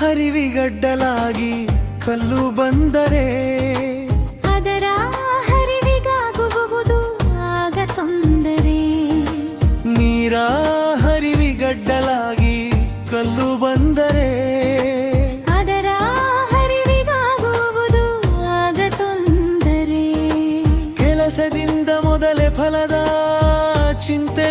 ಹರಿವಿಗಡ್ಡಲಾಗಿ ಕಲ್ಲು ಬಂದರೆ ಅದರ ಹರಿವಿಗಾಗುವುದು ಆಗ ತೊಂದರೆ. ನೀರ ಹರಿವಿಗಡ್ಡಲಾಗಿ ಕಲ್ಲು ಬಂದರೆ ಅದರ ಹರಿವಿಗಾಗುವುದು ಆಗ ತೊಂದರೆ. ಕೆಲಸದಿಂದ ಮೊದಲೇ ಫಲದ ಚಿಂತೆ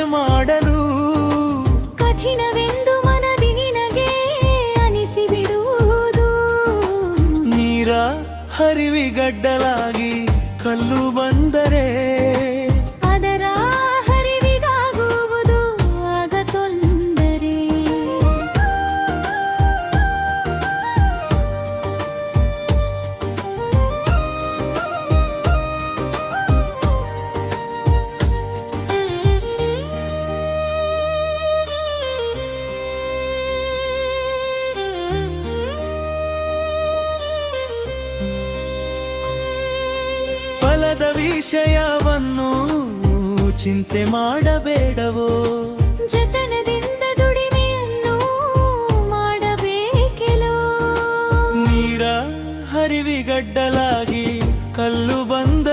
ಹರಿವಿಗಡ್ಡಲಾಗಿ ಕಲ್ಲು ಬಂದರೆ ಫಲದ ವಿಷಯವನ್ನು ಚಿಂತೆ ಮಾಡಬೇಡವೋ? ಜತನದಿಂದ ದುಡಿಮೆಯನ್ನು ಮಾಡಬೇಕೆಲೋ? ನೀರ ಹರಿವಿಗಡ್ಡಲಾಗಿ ಕಲ್ಲು ಬಂದರೆ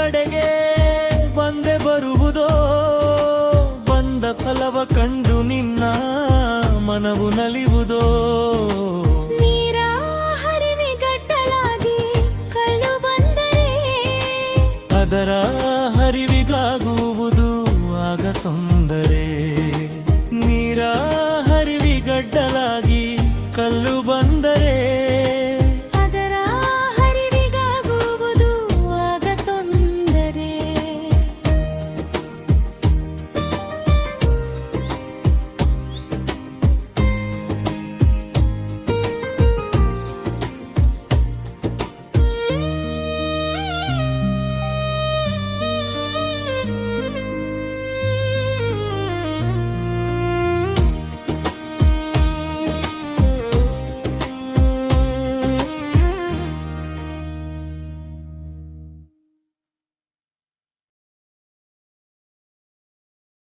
ಕಡೆಗೆ ಬಂದೆ ಬರುವುದೋ? ಬಂದ ಫಲವ ಕಂಡು ನಿನ್ನ ಮನವು ನಲಿವುದೋ? ಅದರ ಹರಿವಿಗಾಗುವುದು ಆಗ ತೊಂದರೆ. ನೀರ ಹರಿವಿಗಡ್ಡಲಾಗಿ ಕಲ್ಲು